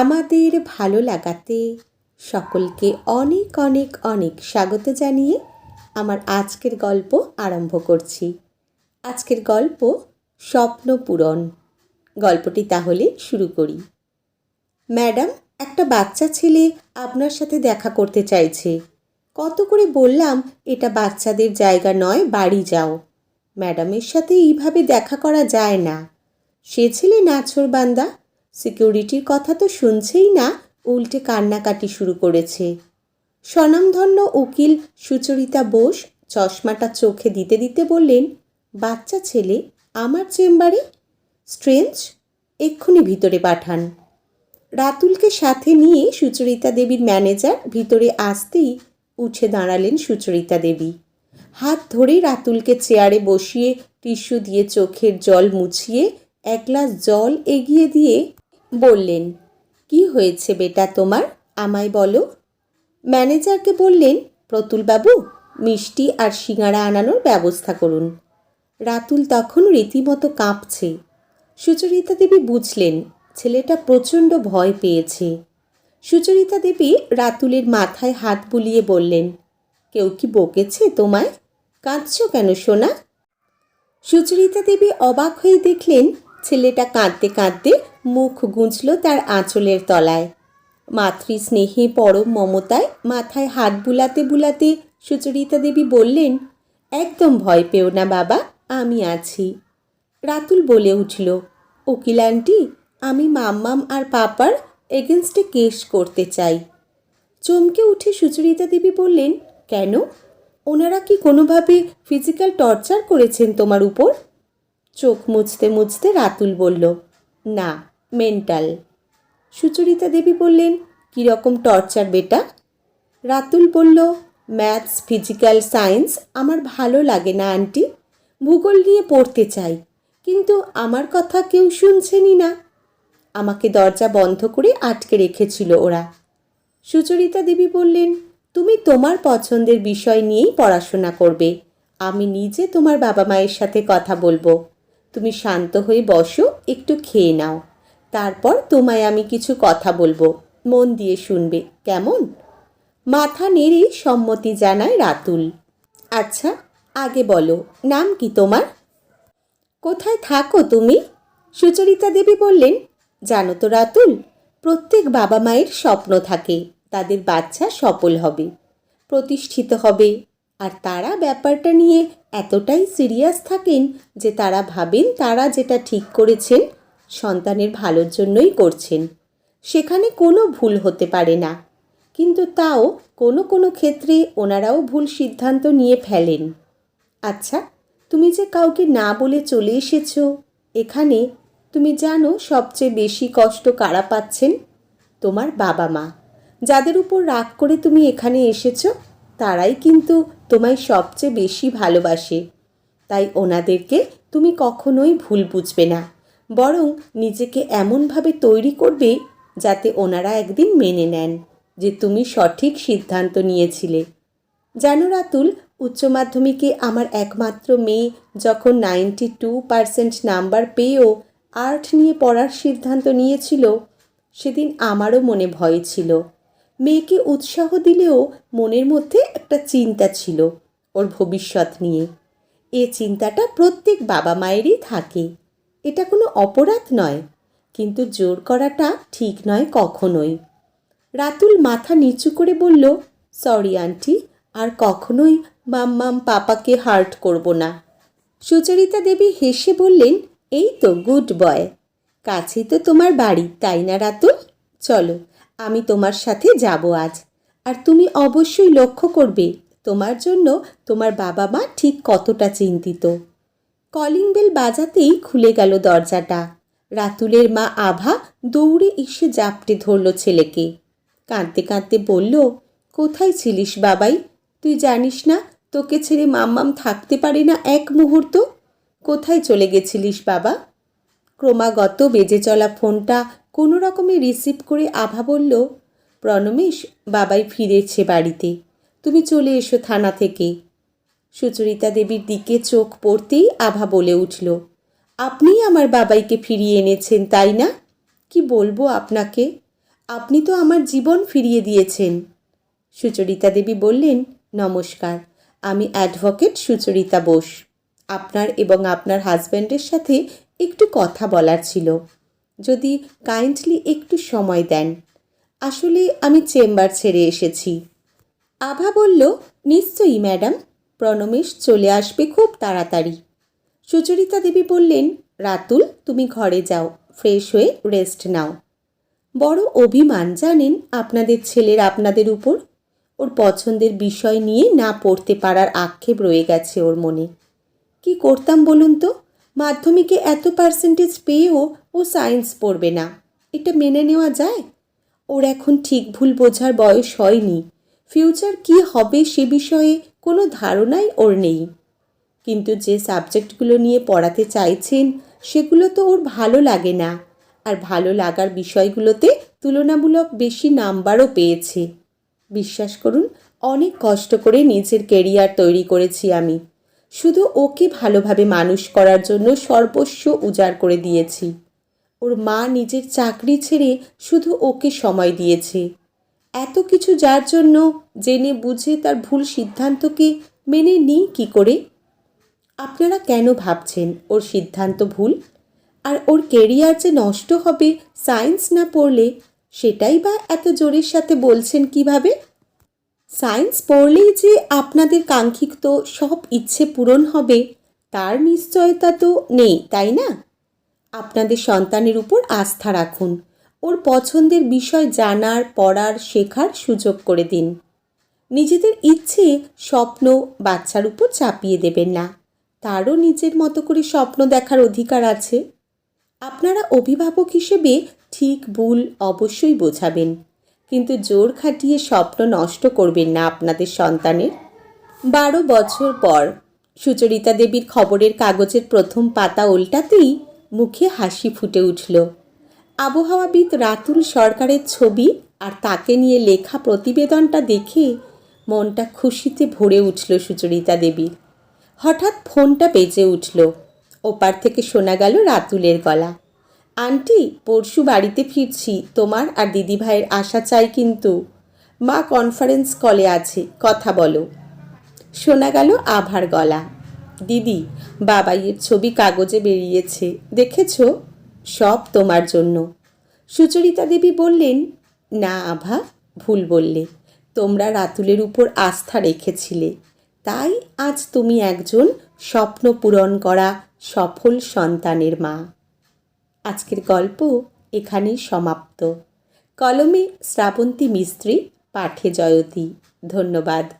আমাদের ভালো লাগাতে সকলকে অনেক অনেক অনেক স্বাগত জানিয়ে আমার আজকের গল্প আরম্ভ করছি। আজকের গল্প স্বপ্ন পূরণ। গল্পটি তাহলে শুরু করি। ম্যাডাম, একটা বাচ্চা ছেলে আপনার সাথে দেখা করতে চাইছে। কত করে বললাম, এটা বাচ্চাদের জায়গা নয়, বাড়ি যাও। ম্যাডামের সাথে এইভাবে দেখা করা যায় না। সে ছেলে নাছরবান্দা সিকিউরিটির কথা তো শুনছেই না, উল্টে কান্নাকাটি শুরু করেছে। স্বনামধন্য উকিল সুচরিতা বোস চশমাটা চোখে দিতে দিতে বললেন, বাচ্চা ছেলে, আমার চেম্বারে? স্ট্রেঞ্জ, এক্ষুনি ভিতরে পাঠান। রাতুলকে সাথে নিয়ে সুচরিতা দেবীর ম্যানেজার ভিতরে আসতেই উঠে দাঁড়ালেন সুচরিতা দেবী। হাত ধরে রাতুলকে চেয়ারে বসিয়ে টিস্যু দিয়ে চোখের জল মুছিয়ে এক গ্লাস জল এগিয়ে দিয়ে বললেন, কি হয়েছে বেটা তোমার? আমায় বলো। ম্যানেজারকে বললেন, প্রতুলবাবু, মিষ্টি আর সিঙাড়া আনানোর ব্যবস্থা করুন। রাতুল তখন রীতিমতো কাঁপছে। সুচরিতা দেবী বুঝলেন, ছেলেটা প্রচণ্ড ভয় পেয়েছে। সুচরিতা দেবী রাতুলের মাথায় হাত বুলিয়ে বললেন, কেউ কি বকেছে তোমায়? কাঁদছ কেন সোনা? সুচরিতা দেবী অবাক হয়ে দেখলেন, ছেলেটা কাঁদতে কাঁদতে মুখ গুঁজল তার আঁচলের তলায়। মাতৃ স্নেহে পরম মমতায় মাথায় হাত বুলাতে বুলাতে সুচরিতা দেবী বললেন, একদম ভয় পেও না বাবা, আমি আছি। রাতুল বলে উঠল, উকিল আন্টি, আমি মাম্মাম আর পাপার এগেনস্টে কেস করতে চাই। চমকে উঠে সুচরিতা দেবী বললেন, কেন? ওনারা কি কোনোভাবে ফিজিক্যাল টর্চার করেছেন তোমার উপর? চোখ মুছতে মুছতে রাতুল বলল, না। মেন্টাল। সুচরিতা দেবী বললেন, কীরকম টর্চার বেটা? রাতুল বলল ম্যাথস ফিজিক্যাল সায়েন্স আমার ভালো লাগে না আন্টি ভূগোল নিয়ে পড়তে চাই, কিন্তু আমার কথা কেউ শুনছেনই না। আমাকে দরজা বন্ধ করে আটকে রেখেছিল ওরা। সুচরিতা দেবী বললেন, তুমি তোমার পছন্দের বিষয় নিয়েই পড়াশোনা করবে। আমি নিজে তোমার বাবা মায়ের সাথে কথা বলব। তুমি শান্ত হয়ে বসো, একটু খেয়ে নাও। তারপর তোমায় আমি কিছু কথা বলব। মন দিয়ে শুনবে। কেমন? মাথা নেড়ে সম্মতি জানায় রাতুল। আচ্ছা আগে বলো, নাম কি তোমার? কোথায় থাকো তুমি? সুচরিতা দেবী বললেন, জানো তো রাতুল, প্রত্যেক বাবা মায়ের স্বপ্ন থাকে, তাদের বাচ্চা সফল হবে, প্রতিষ্ঠিত হবে, আর তারা ব্যাপারটা নিয়ে এতটাই সিরিয়াস থাকেন যে তারা ভাবেন তারা যেটা ঠিক করেছেন সন্তানের ভালোর জন্যই করছেন। সেখানে কোনো ভুল হতে পারে না। কিন্তু তাও কোনো কোনো ক্ষেত্রে ওনারাও ভুল সিদ্ধান্ত নিয়ে ফেলেন। আচ্ছা তুমি যে কাউকে না বলে চলে এসেছ, এখানে তুমি জানো সবচেয়ে বেশি কষ্ট কারা পাচ্ছেন? তোমার বাবা মা। যাদের উপর রাগ করে তুমি এখানে এসেছ, তারাই কিন্তু তোমায় সবচেয়ে বেশি ভালোবাসে। তাই ওনাদেরকে তুমি কখনোই ভুল বুঝবে না। বরং নিজেকে এমনভাবে তৈরি করবে যাতে ওনারা একদিন মেনে নেন যে তুমি সঠিক সিদ্ধান্ত নিয়েছিলে। জানো রাতুল উচ্চ মাধ্যমিকে আমার একমাত্র মেয়ে যখন নাইনটি টু পার্সেন্ট নাম্বার পেয়েও আর্ট নিয়ে পড়ার সিদ্ধান্ত নিয়েছিল, সেদিন আমারও মনে ভয় ছিল। মেয়েকে উৎসাহ দিলেও মনের মধ্যে একটা চিন্তা ছিল ওর ভবিষ্যৎ নিয়ে। এ চিন্তাটা প্রত্যেক বাবা মায়েরই থাকে। এটা কোনো অপরাধ নয়, কিন্তু জোর করাটা ঠিক নয় কখনোই। রাতুল মাথা নিচু করে বলল, সরি, আন্টি, আর কখনোই মাম্মাম পাপাকে হার্ট করব না। সুচরিতা দেবী হেসে বললেন, এই তো, গুড বয়। কাছেই তো তোমার বাড়ি, তাই না রাতুল? চলো, আমি তোমার সাথে যাব আজ। আর তুমি অবশ্যই লক্ষ্য করবে, তোমার জন্য তোমার বাবা মা ঠিক কতটা চিন্তিত। কলিং বেল বাজাতেই খুলে গেল দরজাটা। রাতুলের মা আভা দৌড়ে এসে জাপটে ধরল ছেলেকে। কাঁদতে কাঁদতে বলল, কোথায় ছিলিস বাবাই? তুই জানিস না তোকে ছেড়ে মাম্মাম থাকতে পারে না এক মুহূর্ত? কোথায় চলে গেছিলিস বাবা? ক্রমাগত বেজে চলা ফোনটা কোনো রকমে রিসিভ করে আভা বলল, প্রণমেশ, বাবাই ফিরেছে বাড়িতে। তুমি চলে এসো থানা থেকে। সুচরিতা দেবীর দিকে চোখ পড়তেই আভা বলে উঠল, আপনিই আমার বাবাইকে ফিরিয়ে এনেছেন, তাই না? কি বলব আপনাকে? আপনি তো আমার জীবন ফিরিয়ে দিয়েছেন। সুচরিতা দেবী বললেন, নমস্কার, আমি অ্যাডভোকেট সুচরিতা বোস। আপনার এবং আপনার হাজব্যান্ডের সাথে একটু কথা বলার ছিল। যদি কাইন্ডলি একটু সময় দেন। আসলে আমি চেম্বার ছেড়ে এসেছি। আভা বলল, নিশ্চয়ই, ম্যাডাম। প্রণমেশ চলে আসবে খুব তাড়াতাড়ি। সুচরিতা দেবী বললেন, রাতুল, তুমি ঘরে যাও, ফ্রেশ হয়ে রেস্ট নাও। বড় অভিমান, জানেন, আপনাদের ছেলের আপনাদের উপর। ওর পছন্দের বিষয় নিয়ে না পড়তে পারার আক্ষেপ রয়ে গেছে ওর মনে। কি করতাম বলুন তো, মাধ্যমিকে এত পার্সেন্টেজ পেয়েও ও সায়েন্স পড়বে না। এটা মেনে নেওয়া যায়? ওর এখন ঠিক ভুল বোঝার বয়স হয়নি। ফিউচার কি হবে সে বিষয়ে কোনো ধারণাই ওর নেই। কিন্তু যে সাবজেক্টগুলো নিয়ে পড়াতে চাইছেন, সেগুলো তো ওর ভালো লাগে না। আর ভালো লাগার বিষয়গুলোতে তুলনামূলক বেশি নাম্বারও পেয়েছে। বিশ্বাস করুন, অনেক কষ্ট করে নিজের কেরিয়ার তৈরি করেছি আমি। শুধু ওকে ভালোভাবে মানুষ করার জন্য সর্বস্ব উজাড় করে দিয়েছি। ওর মা নিজের চাকরি ছেড়ে শুধু ওকে সময় দিয়েছে। এত কিছু যার জন্য জেনে বুঝে তার ভুল সিদ্ধান্তকে মেনে নিই কী করে? আপনারা কেন ভাবছেন ওর সিদ্ধান্ত ভুল? আর ওর কেরিয়ার যে নষ্ট হবে সায়েন্স না পড়লে সেটাই বা এত জোরের সাথে বলছেন কীভাবে? সায়েন্স পড়লেই যে আপনাদের কাঙ্ক্ষিত সব ইচ্ছে পূরণ হবে, তার নিশ্চয়তা তো নেই, তাই না? আপনাদের সন্তানের উপর আস্থা রাখুন। ওর পছন্দের বিষয় জানার, পড়ার, শেখার সুযোগ করে দিন। নিজেদের ইচ্ছে স্বপ্ন বাচ্চার উপর চাপিয়ে দেবেন না। তারও নিজের মতো করে স্বপ্ন দেখার অধিকার আছে। আপনারা অভিভাবক হিসেবে ঠিক ভুল অবশ্যই বোঝাবেন, কিন্তু জোর খাটিয়ে স্বপ্ন নষ্ট করবেন না আপনাদের সন্তানের। বারো বছর পর সুচরিতা দেবীর খবরের কাগজের প্রথম পাতা উল্টাতেই মুখে হাসি ফুটে উঠল। আবহাওয়াবিদ রাতুল সরকারের ছবি আর তাকে নিয়ে লেখা প্রতিবেদনটা দেখে মনটা খুশিতে ভরে উঠল সুচরিতা দেবীর হঠাৎ ফোনটা বেজে উঠল। ওপার থেকে শোনা গেল রাতুলের গলা। আন্টি, পরশু বাড়িতে ফিরছি, তোমার আর দিদিভাইয়ের আশা চাই কিন্তু। মা কনফারেন্স কলে আছে, কথা বলো। শোনা গেল আভার গলা। দিদি, বাবাইয়ের ছবি কাগজে বেরিয়েছে, দেখেছ? সব তোমার জন্য। সুচরিতা দেবী বললেন, না আভা, ভুল বললে। তোমরা রাতুলের উপর আস্থা রেখেছিলে। তাই আজ তুমি একজন স্বপ্ন পূরণ করা সফল সন্তানের মা। আজকের গল্প এখানেই সমাপ্ত। কলমে শ্রাবন্তী মিস্ত্রি পাঠে জয়তী। ধন্যবাদ।